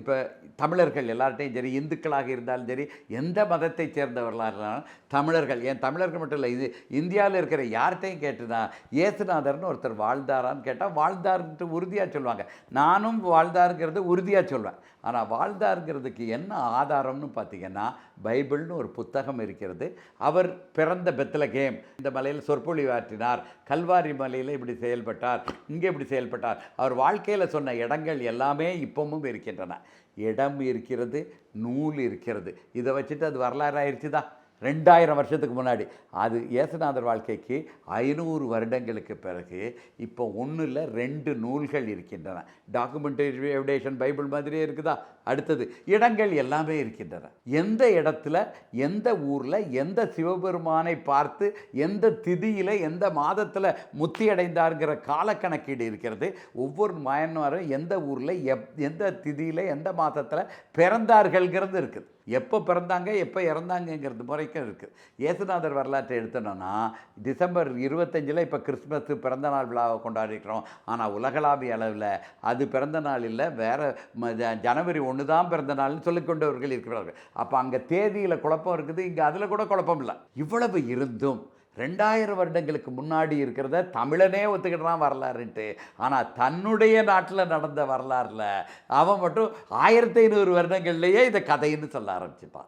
இப்போ தமிழர்கள் எல்லார்ட்டையும் சரி இந்துக்களாக இருந்தாலும் சரி எந்த மதத்தை சேர்ந்தவர்களாக இருந்தாலும் தமிழர்கள். ஏன் தமிழர்கள் மட்டும் இல்லை இது இந்தியாவில் இருக்கிற யார்கிட்டையும் கேட்டுனா ஏசுநாதர்னு ஒருத்தர் வாழ்ந்தாரான்னு கேட்டால் வாழ்ந்தார்ன்ட்டு உறுதியாக சொல்லுவாங்க. நானும் வாழ்ந்தாருங்கிறது உறுதியாக சொல்வேன். ஆனால் வாழ்ந்தாருங்கிறதுக்கு என்ன ஆதாரம்னு பார்த்தீங்கன்னா பைபிள்னு ஒரு புத்தகம் இருக்கிறது. அவர் பிறந்த பெத்லகேம் இந்த மலையில் சொற்பொழிவாற்றினார் கல்வாரி மலையில் இப்படி செயல்பட்டார் இங்கே இப்படி செயல்பட்டார். அவர் வாழ்க்கையில் சொன்ன இடங்கள் எல்லாமே இப்பவும் இருக்கின்றன. இடம் இருக்கிறது நூல் இருக்கிறது. இதை வச்சுட்டு அது வரலாறு ஆயிடுச்சுதா ரெண்டாயிரம் வருஷத்துக்கு முன்னாடி. அது இயேசுநாதர் வாழ்க்கைக்கு ஐநூறு வருடங்களுக்கு பிறகு இப்போ ஒன்றும் இல்லை ரெண்டு நூல்கள் இருக்கின்றன. டாக்குமெண்டரி எவிடேஷன் பைபிள் மாதிரியே இருக்குதா? அடுத்தது இடங்கள் எல்லாமே இருக்கின்றன. எந்த இடத்துல எந்த ஊரில் எந்த சிவபெருமானை பார்த்து எந்த திதியில் எந்த மாதத்தில் முத்தி அடைந்தாருங்கிற காலக்கணக்கீடு இருக்கிறது. ஒவ்வொரு மயன்மாரும் எந்த ஊரில் எப் எந்த திதியில் எந்த மாதத்தில் பிறந்தார்கள்ங்கிறது இருக்குது. எப்போ பிறந்தாங்க எப்போ இறந்தாங்கங்கிறது முறைக்கும் இருக்குது இயேசுநாதர் வரலாற்றை எடுத்தனோன்னா டிசம்பர் இருபத்தஞ்சில் இப்போ கிறிஸ்மஸ் பிறந்த நாள் விழாவை கொண்டாடிக்கிறோம் ஆனால் உலகளாவிய அளவில் அது பிறந்த நாள் இல்லை வேறு ஜனவரி ஒன்று தான் பிறந்த நாள்னு சொல்லிக்கொண்டவர்கள் இருக்கிறார்கள். அப்போ அங்கே தேதியில் குழப்பம் இருக்குது இங்கே அதில் கூட குழப்பம் இல்லை. இவ்வளவு இருந்தும் ரெண்டாயிரம் வருடங்களுக்கு முன்னாடி இருக்கிறத தமிழனே ஒத்துக்கிட்டான் வரலாறுன்ட்டு. ஆனால் தன்னுடைய நாட்டில் நடந்த வரலாறில் அவன் மட்டும் ஆயிரத்தி ஐநூறு வருடங்கள்லேயே இதை கதைன்னு சொல்ல ஆரம்பிச்சுப்பான்.